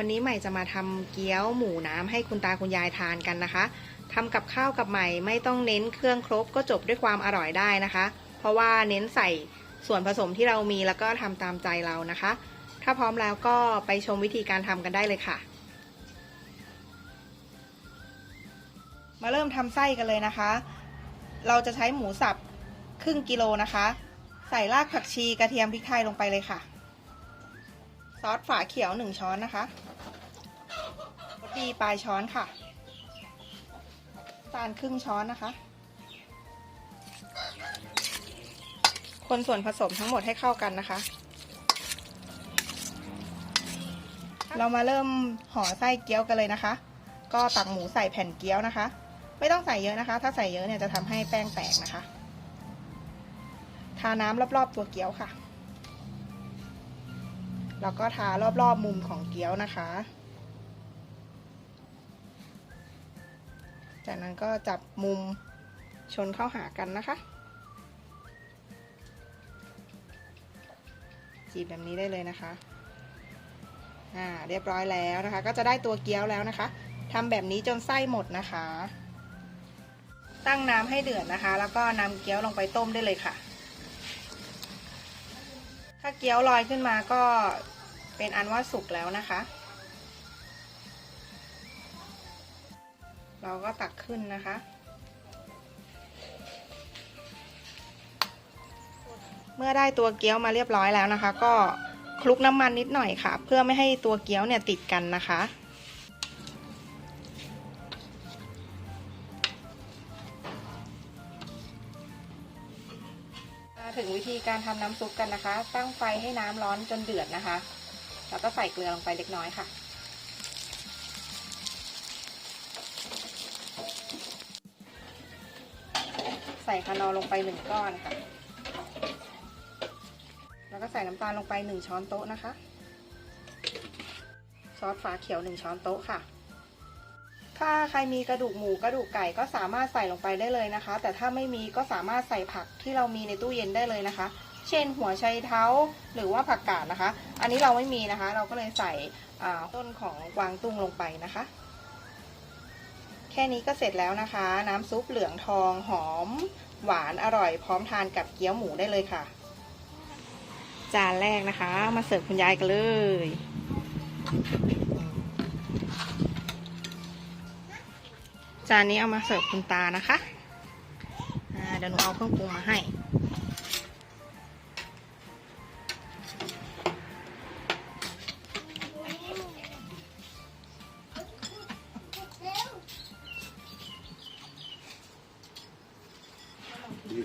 วันนี้ใหม่จะมาทำเกี๊ยวหมูน้ำให้คุณตาคุณยายทานกันนะคะทำกับข้าวกับใหม่ไม่ต้องเน้นเครื่องครบก็จบด้วยความอร่อยได้นะคะ เพราะว่าเน้นใส่ส่วนผสมที่เรามีแล้วก็ทำตามใจเรานะคะ ถ้าพร้อมแล้วก็ไปชมวิธีการทำกันได้เลยค่ะ มาเริ่มทำไส้กันเลยนะคะ เราจะใช้หมูสับครึ่งกิโลนะคะ ใส่รากผักชีกระเทียมพริกไทยลงไปเลยค่ะซอสฝาเขียวหนึ่งช้อนนะคะ รสดีปลายช้อนค่ะตาลครึ่งช้อนนะคะ คนส่วนผสมทั้งหมดให้เข้ากันนะคะ เรามาเริ่มห่อไส้เกี๊ยวกันเลยนะคะ ก็ตักหมูใส่แผ่นเกี๊ยวนะคะ ไม่ต้องใส่เยอะนะคะ ถ้าใส่เยอะเนี่ยจะทำให้แป้งแตกนะคะ ทาน้ำรอบๆตัวเกี๊ยวค่ะ แล้วก็ทารอบๆมุมของเกี๊ยวนะคะ จากนั้นก็จับมุมชนเข้าหากันนะคะ จีบแบบนี้ได้เลยนะคะ อ่า เรียบร้อยแล้วนะคะ ก็จะได้ตัวเกี๊ยวแล้วนะคะทำแบบนี้จนไส้หมดนะคะ ตั้งน้ำให้เดือดนะคะ แล้วก็นำเกี๊ยวลงไปต้มได้เลยค่ะ ถ้าเกี๊ยวลอยขึ้นมาก็เป็นอันว่าสุกแล้วนะคะ เราก็ตักขึ้นนะคะ เมื่อได้ตัวเกี๊ยวมาเรียบร้อยแล้วนะคะ ก็คลุกน้ำมันนิดหน่อยค่ะ เพื่อไม่ให้ตัวเกี๊ยวเนี่ยติดกันนะคะมาถึงวิธีการทำน้ำซุปกันนะคะ ตั้งไฟให้น้ำร้อนจนเดือดนะคะ แล้วก็ใส่เกลือลงไปเล็กน้อยค่ะ ใส่คานอลงไปหนึ่งก้อนค่ะ แล้วก็ใส่น้ำตาลลงไปหนึ่งช้อนโต๊ะนะคะ ซอสฝาเขียวหนึ่งช้อนโต๊ะค่ะ ถ้าใครมีกระดูกหมูกระดูกไก่ก็สามารถใส่ลงไปได้เลยนะคะ แต่ถ้าไม่มีก็สามารถใส่ผักที่เรามีในตู้เย็นได้เลยนะคะ เช่นหัวไชเท้าหรือว่าผักกาดนะคะ อันนี้เราไม่มีนะคะ เราก็เลยใส่ต้นของกวางตุ้งลงไปนะคะ ค่นี้ก็เสร็จแล้วนะคะ น้ำซุปเหลืองทองหอม หวานอร่อยพร้อมทานกับเกี๊ยวหมูได้เลยค่ะ จานแรกนะคะ มาเสิร์ฟคุณยายกันเลย จานนี้เอามาเสิร์ฟคุณตานะคะเดี๋ยวหนูเอาเครื่องปรุงมาให้ เร็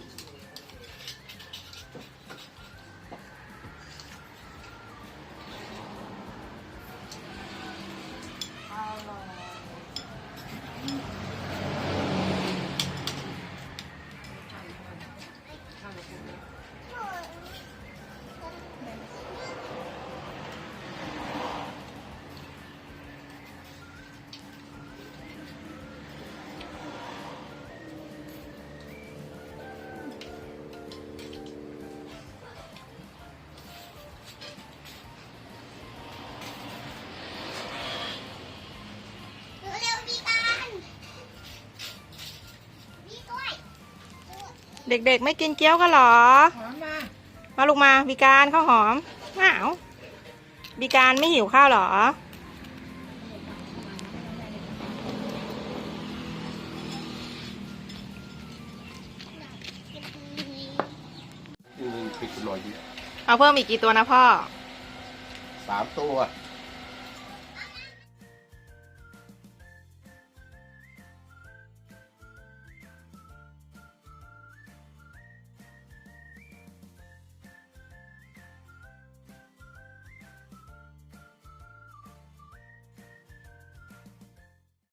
เด็กๆ ไม่กินเกี๊ยวกันเหรอ หอมมามาลูกมาบีการข้าวหอมอ้าวบีการไม่หิวข้าวเหรอ อืมปิดหน่อยดิเอาเพิ่มอีกกี่ตัวนะพ่อ สามตัว